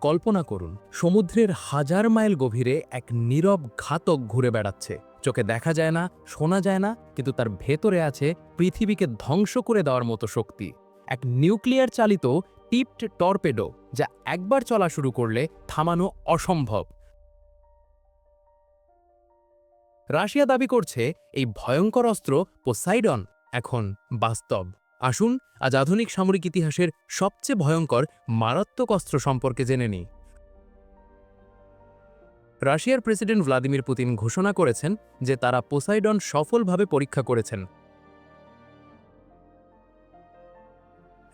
কল্পনা করুন, সমুদ্রের হাজার মাইল গভীরে এক নীরব ঘাতক ঘুরে বেড়াচ্ছে। চোখে দেখা যায় না, শোনা যায় না, কিন্তু তার ভেতরে আছে পৃথিবীকে ধ্বংস করে দেওয়ার মতো শক্তি। এক নিউক্লিয়ার চালিত টিপড টর্পেডো, যা একবার চলা শুরু করলে থামানো অসম্ভব। রাশিয়া দাবি করছে, এই ভয়ঙ্কর অস্ত্র পোসাইডন এখন বাস্তব। আসুন আজ আধুনিক সামরিক ইতিহাসের সবচেয়ে ভয়ঙ্কর, মারাত্মক অস্ত্র সম্পর্কে জেনে নিই। রাশিয়ার প্রেসিডেন্ট ভ্লাদিমির পুতিন ঘোষণা করেছেন যে তারা পোসাইডন সফলভাবে পরীক্ষা করেছেন।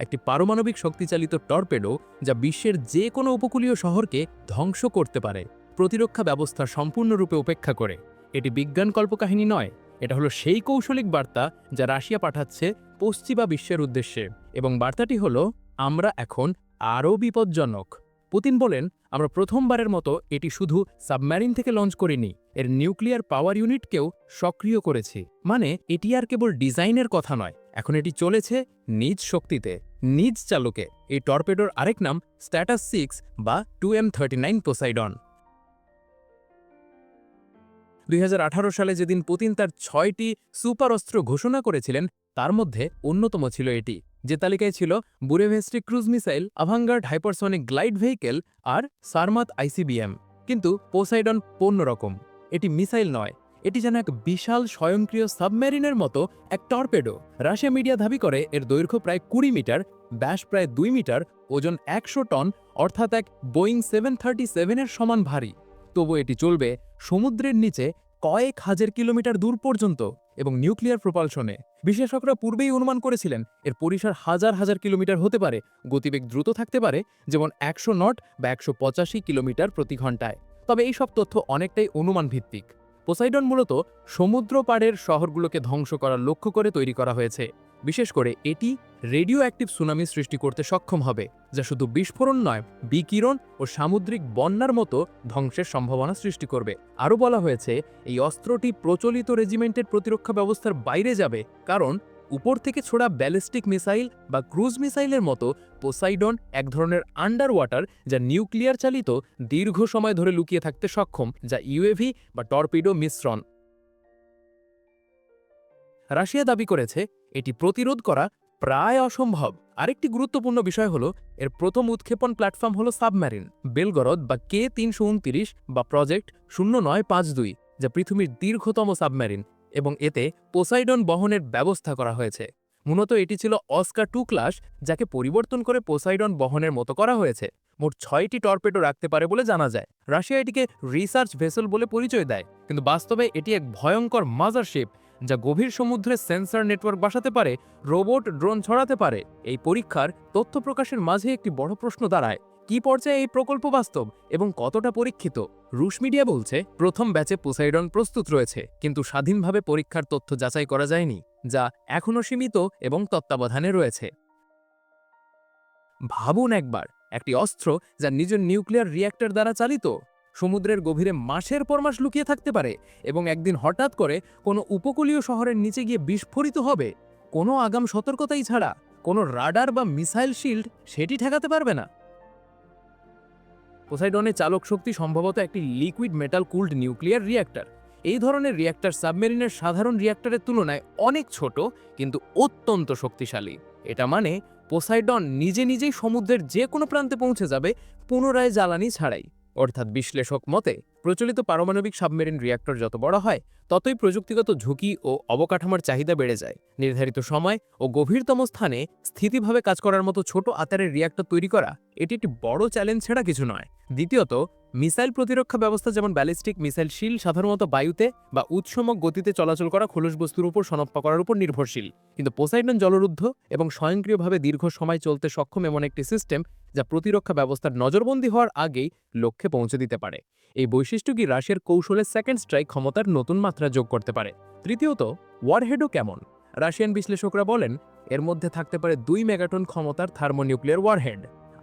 একটি পারমাণবিক শক্তিচালিত টর্পেডো যা বিশ্বের যে কোনো উপকূলীয় শহরকে ধ্বংস করতে পারে, প্রতিরক্ষা ব্যবস্থা সম্পূর্ণরূপে উপেক্ষা করে। এটি বিজ্ঞান কল্পকাহিনী নয় এটা হলো সেই কৌশলিক বার্তা যা রাশিয়া পাঠাচ্ছে পশ্চিমা বিশ্বের উদ্দেশ্যে। এবং বার্তাটি হলো, আমরা এখন আরও বিপজ্জনক। পুতিন বলেন, আমরা প্রথমবারের মতো এটি শুধু সাবমেরিন থেকে লঞ্চ করিনি, এর নিউক্লিয়ার পাওয়ার ইউনিটকেও সক্রিয় করেছি। মানে এটি আর কেবল ডিজাইনের কথা নয়, এখন এটি চলেছে নিজ শক্তিতে, নিজ চালকে। এই টর্পেডোর আরেক নাম স্ট্যাটাস সিক্স বা two M thirty nine Poseidon. দুই হাজার আঠারো সালে যেদিন পুতিন তার ছয়টি সুপার অস্ত্র ঘোষণা করেছিলেন, তার মধ্যে অন্যতম ছিল এটি। যে তালিকায় ছিল Burevestnik cruise missile, Avangard hypersonic glide vehicle আর সারমাত আইসিবিএম। কিন্তু পোসাইডন পণ্য রকম। এটি মিসাইল নয়, এটি যেন এক বিশাল স্বয়ংক্রিয় সাবমেরিনের মতো এক টর্পেডো। রাশিয়া মিডিয়া দাবি করে, এর দৈর্ঘ্য প্রায় কুড়ি মিটার, ব্যাস প্রায় দুই মিটার, ওজন একশো টন, অর্থাৎ এক বোয়িং সেভেন থার্টি সেভেনের সমান ভারী। তবু এটি চলবে সমুদ্রের নিচে কয়েক হাজার কিলোমিটার দূর পর্যন্ত এবং নিউক্লিয়ার প্রপালশনে। বিশেষজ্ঞরা পূর্বেই অনুমান করেছিলেন, এর পরিসর হাজার হাজার কিলোমিটার হতে পারে, গতিবেগ দ্রুত থাকতে পারে, যেমন একশো নট বা একশো পঁচাশি কিলোমিটার প্রতি ঘন্টায় তবে এই সব তথ্য অনেকটাই অনুমান ভিত্তিক পোসাইডন মূলত সমুদ্র পাড়ের শহরগুলোকে ধ্বংস করার লক্ষ্য করে তৈরি করা হয়েছে। বিশেষ করে এটি রেডিও অ্যাক্টিভ সুনামি সৃষ্টি করতে সক্ষম হবে, যা শুধু বিস্ফোরণ নয়, বিকিরণ ও সামুদ্রিক বন্যার মতো ধ্বংসের সম্ভাবনা সৃষ্টি করবে। আরও বলা হয়েছে, এই অস্ত্রটি প্রচলিত রেজিমেন্টের প্রতিরক্ষা ব্যবস্থার বাইরে যাবে, কারণ উপর থেকে ছোড়া ব্যালিস্টিক মিসাইল বা ক্রুজ মিসাইলের মতো পোসাইডন এক ধরনের আন্ডার ওয়াটার যা নিউক্লিয়ার চালিত দীর্ঘ সময় ধরে লুকিয়ে থাকতে সক্ষম, যা ইউএভি বা টর্পিডো মিশ্রণ। রাশিয়া দাবি করেছে এটি প্রতিরোধ করা প্রায় অসম্ভব। আরেকটি গুরুত্বপূর্ণ বিষয় হল, এর প্রথম উৎক্ষেপণ প্ল্যাটফর্ম হল সাবমেরিন বেলগরদ বা কে তিনশো উনতিরিশ বা প্রজেক্ট শূন্য নয় পাঁচ দুই, যা পৃথিবীর দীর্ঘতম সাবমেরিন এবং এতে পোসাইডন বহনের ব্যবস্থা করা হয়েছে। মূলত এটি ছিল অস্কার টু ক্লাস, যাকে পরিবর্তন করে পোসাইডন বহনের মতো করা হয়েছে। মোট ছয়টি টর্পেডো রাখতে পারে বলে জানা যায়। রাশিয়া এটিকে রিসার্চ ভেসেল বলে পরিচয় দেয়, কিন্তু বাস্তবে এটি এক ভয়ঙ্কর মাজারশিপ যা গভীর সমুদ্রে সেন্সর নেটওয়ার্ক বসাতে পারে, রোবট ড্রোন ছড়াতে পারে। এই পরীক্ষার তথ্য প্রকাশের মাঝে একটি বড় প্রশ্ন দাঁড়ায়। কি পর্যায়ে এই প্রকল্প বাস্তব এবং কতটা পরীক্ষিত? রুশ মিডিয়া বলছে, প্রথম ব্যাচে পোসাইডন প্রস্তুত রয়েছে, কিন্তু স্বাধীনভাবে পরীক্ষার তথ্য যাচাই করা যায়নি, যা এখনও সীমিত এবং তত্ত্বাবধানে রয়েছে। ভাবুন একবার, একটি অস্ত্র যা নিজের নিউক্লিয়ার রিয়্যাক্টর দ্বারা চালিত? সমুদ্রের গভীরে মাসের পর মাস লুকিয়ে থাকতে পারে এবং একদিন হঠাৎ করে কোনো উপকূলীয় শহরের নিচে গিয়ে বিস্ফোরিত হবে। কোনো আগাম সতর্কতাই ছাড়া কোনো রাডার বা মিসাইল শিল্ড সেটি ঠেকাতে পারবে না। পোসাইডনের চালক শক্তি সম্ভবত একটি liquid metal cooled nuclear reactor এই ধরনের রিয়্যাক্টর সাবমেরিনের সাধারণ রিয়্যাক্টরের তুলনায় অনেক ছোট কিন্তু অত্যন্ত শক্তিশালী। এটা মানে পোসাইডন নিজে নিজেই সমুদ্রের যে কোনো প্রান্তে পৌঁছে যাবে, পুনরায় জ্বালানি ছাড়াই। অর্থাৎ বিশ্লেষক মতে প্রচলিত পারমাণবিক সাবমেরিন রিয়্যাক্টর যত বড় হয়, ততই প্রযুক্তিগত ঝুঁকি ও অবকাঠামোর চাহিদা বেড়ে যায়। নির্ধারিত সময় ও গভীরতম স্থানে স্থিতিভাবে কাজ করার মতো ছোট আকারের রিয়্যাক্টর তৈরি করা, এটি একটি বড় চ্যালেঞ্জ ছাড়া কিছু নয়। দ্বিতীয়ত, মিসাইল প্রতিরক্ষা ব্যবস্থা যেমন ব্যালিস্টিক মিসাইল শিল, সাধারণত বায়ুতে বা উৎসমক গতিতে চলাচল করা খোলস বস্তুর উপর শনাক্ত করার উপর নির্ভরশীল। কিন্তু পোসাইডন জলরুদ্ধ এবং স্বয়ংক্রিয়ভাবে দীর্ঘ সময় চলতে সক্ষম এমন একটি সিস্টেম যা প্রতিরক্ষা ব্যবস্থার নজরবন্দি হওয়ার আগেই লক্ষ্যে পৌঁছে দিতে পারে। এই বৈশিষ্ট্যটি রাশিয়ার কৌশলের সেকেন্ড স্ট্রাইক ক্ষমতার নতুন মাত্রা যোগ করতে পারে? তৃতীয়ত ওয়ারহেডও কেমন? রাশিয়ান বিশ্লেষকরা বলেন, এর মধ্যে থাকতে পারে দুই মেগাটন ক্ষমতার থার্মোনিউক্লিয়ার ওয়ারহেড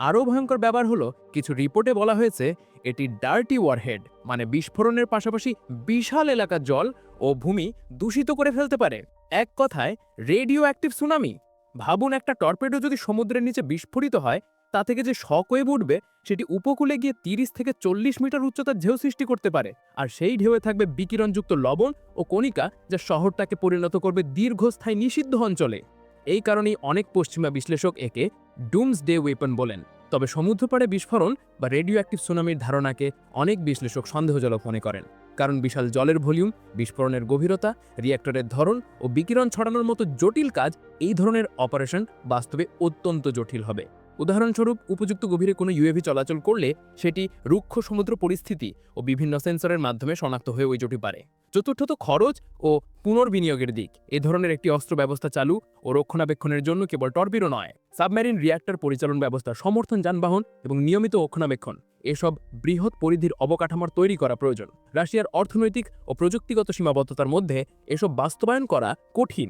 আরও ভয়ঙ্কর ব্যাপার হলো, কিছু রিপোর্টে বলা হয়েছে, এটি ডার্টি ওয়ারহেড মানে বিস্ফোরণের পাশাপাশি বিশাল এলাকার জল ও ভূমি দূষিত করে ফেলতে পারে। এক কথায় রেডিও অ্যাক্টিভ সুনামি ভাবুন একটা টর্পেডো যদি সমুদ্রের নিচে বিস্ফোরিত হয় তা থেকে যে শকওয়েভ উঠবে, সেটি উপকূলে গিয়ে তিরিশ থেকে চল্লিশ মিটার উচ্চতার ঢেউ সৃষ্টি করতে পারে। আর সেই ঢেউয়ে থাকবে বিকিরণযুক্ত লবণ ও কণিকা, যা শহরটাকে পরিণত করবে দীর্ঘস্থায়ী নিষিদ্ধ অঞ্চলে। এই কারণেই অনেক পশ্চিমা বিশ্লেষক একে ডুমস ডে ওয়েপন বলেন। তবে সমুদ্রপাড়ে বিস্ফোরণ বা রেডিও অ্যাক্টিভ সুনামির ধারণাকে অনেক বিশ্লেষক সন্দেহজনক মনে করেন। কারণ বিশাল জলের ভলিউম, বিস্ফোরণের গভীরতা রিয়্যাক্টরের ধরন ও বিকিরণ ছড়ানোর মতো জটিল কাজ এই ধরনের অপারেশন বাস্তবে অত্যন্ত জটিল হবে। উদাহরণস্বরূপ, উপযুক্ত গভীরে কোনো ইউএভি চলাচল করলে সেটি রুক্ষ সমুদ্র পরিস্থিতি ও বিভিন্ন সেন্সরের মাধ্যমে শনাক্ত হয়ে ওই যেতে পারে। চতুর্থত, খরচ ও পুনর্বিনিয়োগের দিক। এ ধরনের একটি অস্ত্র ব্যবস্থা চালু ও রক্ষণাবেক্ষণের জন্য কেবল টর্বিডো নয়, সাবমেরিন রিয়্যাক্টর পরিচালন ব্যবস্থা সমর্থন যানবাহন এবং নিয়মিত রক্ষণাবেক্ষণ। এসব বৃহৎ পরিধির অবকাঠামোর তৈরি করা প্রয়োজন। রাশিয়ার অর্থনৈতিক ও প্রযুক্তিগত সীমাবদ্ধতার মধ্যে এসব বাস্তবায়ন করা কঠিন।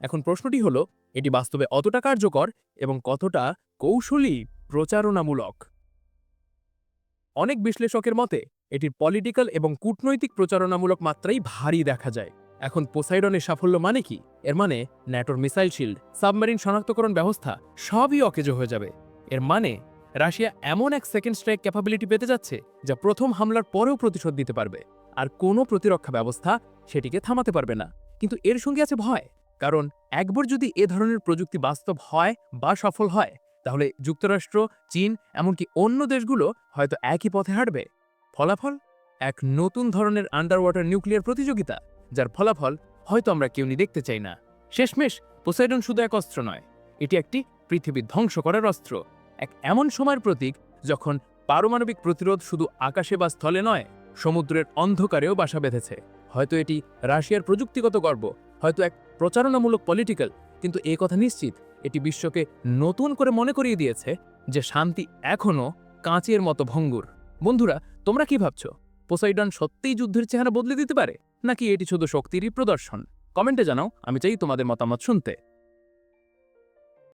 এখন প্রশ্নটি হলো এটি বাস্তবে অতটা কার্যকর এবং কতটা কৌশলী প্রচারণামূলক। অনেক বিশ্লেষকের মতে, এটির পলিটিক্যাল এবং কূটনৈতিক প্রচারণামূলক মাত্রাই ভারী দেখা যায়। এখন পোসাইডনের সাফল্য মানে কি? এর মানে ন্যাটোর মিসাইল শিল্ড, সাবমেরিন শনাক্তকরণ ব্যবস্থা সবই অকেজো হয়ে যাবে। এর মানে রাশিয়া এমন এক সেকেন্ড স্ট্রাইক ক্যাপাবিলিটি পেতে যাচ্ছে যা প্রথম হামলার পরেও প্রতিশোধ দিতে পারবে। আর কোনো প্রতিরক্ষা ব্যবস্থা সেটিকে থামাতে পারবে না। কিন্তু এর সঙ্গে আছে ভয়। কারণ একবার যদি এ ধরনের প্রযুক্তি বাস্তব হয় বা সফল হয়, তাহলে যুক্তরাষ্ট্র, চীন, এমনকি অন্য দেশগুলো হয়তো একই পথে হাঁটবে। ফলাফল? এক নতুন ধরনের আন্ডার ওয়াটার নিউক্লিয়ার প্রতিযোগিতা, যার ফলাফল হয়তো আমরা কেউনি দেখতে চাই না। শেষমেশ পোসাইডন শুধু এক অস্ত্র নয়, এটি একটি পৃথিবী ধ্বংস করার অস্ত্র। এক এমন সময়ের প্রতীক যখন পারমাণবিক প্রতিরোধ শুধু আকাশে বা স্থলে নয়, সমুদ্রের অন্ধকারেও বাসা বেঁধেছে। হয়তো এটি রাশিয়ার প্রযুক্তিগত গর্ব হয়তো এক প্রচারণামূলক পলিটিক্যাল কিন্তু এ কথা নিশ্চিত, এটি বিশ্বকে নতুন করে মনে করিয়ে দিয়েছে যে শান্তি এখনও কাঁচের মতো ভঙ্গুর। বন্ধুরা, তোমরা কি ভাবছ? পোসাইডন সত্যিই যুদ্ধের চেহারা বদলে দিতে পারে? নাকি এটি শুধু শক্তিরই প্রদর্শন? কমেন্টে জানাও, আমি চাই তোমাদের মতামত শুনতে।